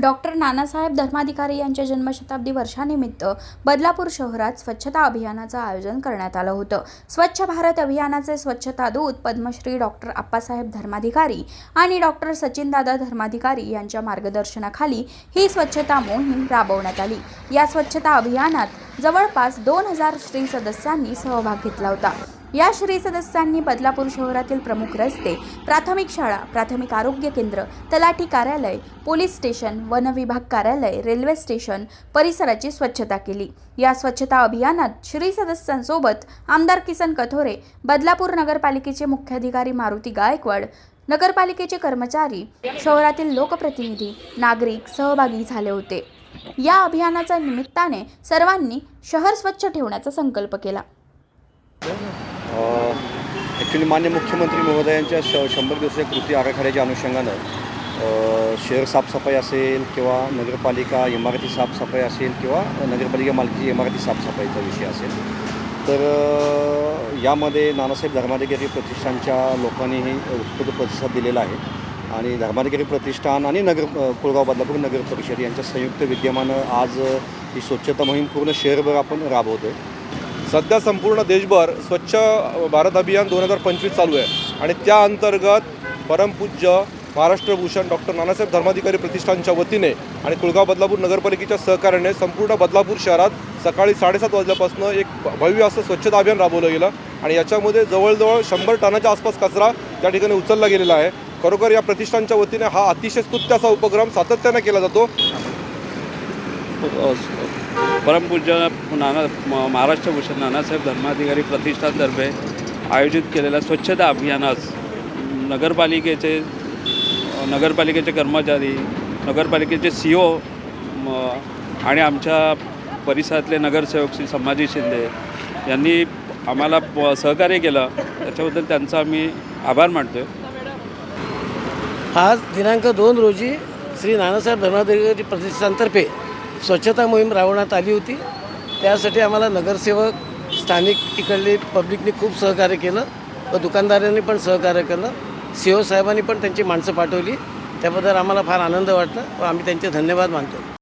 Doctor Nanasaheb Dharmadhikari यांच्या जन्मशताब्दी वर्षानिमित्त बदलापूर शहरात स्वच्छता अभियानाचं आयोजन करण्यात आलं होतं. स्वच्छ भारत अभियानाचे स्वच्छता दूत पद्मश्री डॉक्टर आप्पासाहेब धर्माधिकारी आणि डॉक्टर सचिनदादा धर्माधिकारी यांच्या मार्गदर्शनाखाली ही स्वच्छता मोहीम राबवण्यात आली. या स्वच्छता अभियानात जवळपास दोन हजार स्त्री सदस्यांनी सहभाग घेतला होता. या श्री सदस्यांनी बदलापूर शहरातील प्रमुख रस्ते प्राथमिक शाळा प्राथमिक आरोग्य केंद्र तलाठी कार्यालय पोलीस स्टेशन वन विभाग कार्यालय रेल्वे स्टेशन परिसराची स्वच्छता केली. या स्वच्छता अभियानात श्री सदस्यांसोबत आमदार किसन कथोरे बदलापूर नगरपालिकेचे मुख्याधिकारी मारुती गायकवाड नगरपालिकेचे कर्मचारी शहरातील लोकप्रतिनिधी नागरिक सहभागी झाले होते. या अभियानाच्या निमित्ताने सर्वांनी शहर स्वच्छ ठेवण्याचा संकल्प केला. ॲक्च्युली मान्य मुख्यमंत्री महोदयांच्या श शंभर दिवसाच्या कृती आराखड्याच्या अनुषंगानं शहर साफसफाई असेल किंवा नगरपालिका इमारती साफसफाई असेल किंवा नगरपालिका मालकीची इमारती साफसफाईचा विषय असेल तर यामध्ये नानासाहेब धर्माधिकारी प्रतिष्ठानच्या लोकांनीही उत्स्फूर्त प्रतिसाद दिलेला आहे आणि धर्माधिकारी प्रतिष्ठान आणि नगर अ, कुळगाव बदलापूर नगर परिषद यांच्या संयुक्त विद्यमानं आज ही स्वच्छता मोहीम पूर्ण शहरभर आपण राबवतो आहे सध्या संपूर्ण देशभर स्वच्छ भारत अभियान दोन हजार पंचवीस चालू आहे. आणि त्या अंतर्गत परमपूज्य महाराष्ट्रभूषण डॉक्टर नानासाहेब धर्माधिकारी प्रतिष्ठानच्या वतीने आणि कुळगाव बदलापूर नगरपालिकेच्या सहकार्याने संपूर्ण बदलापूर शहरात सकाळी साडेसात वाजल्यापासून एक भव्य असं स्वच्छता अभियान राबवलं गेलं आणि याच्यामध्ये जवळजवळ शंभर टनाच्या आसपास कचरा त्या ठिकाणी उचलला गेलेला आहे. खरोखर या प्रतिष्ठानच्या वतीने हा अतिशय स्तुत्य असा उपक्रम सातत्याने केला जातो. परमपूज्य नाना म- महाराष्ट्रभूषण नानासाहेब धर्माधिकारी प्रतिष्ठानतर्फे आयोजित केलेल्या स्वच्छता अभियानास नगरपालिकेचे नगरपालिकेचे कर्मचारी नगरपालिकेचे सी ओ आणि आमच्या परिसरातले नगरसेवक श्री संभाजी शिंदे यांनी आम्हाला प- सहकार्य केलं. त्याच्याबद्दल त्यांचा आम्ही आभार मानतो आज दिनांक दोन रोजी श्री नानासाहेब धर्माधिकारी प्रतिष्ठानतर्फे स्वच्छता मोहीम राबवण्यात आली होती. त्यासाठी आम्हाला नगरसेवक स्थानिक इकडले पब्लिकने खूप सहकार्य केलं. व दुकानदारांनी पण सहकार्य केलं. सी ओ साहेबांनी पण त्यांची माणसं पाठवली. त्याबद्दल आम्हाला फार आनंद वाटला व आम्ही त्यांचे धन्यवाद मानतो.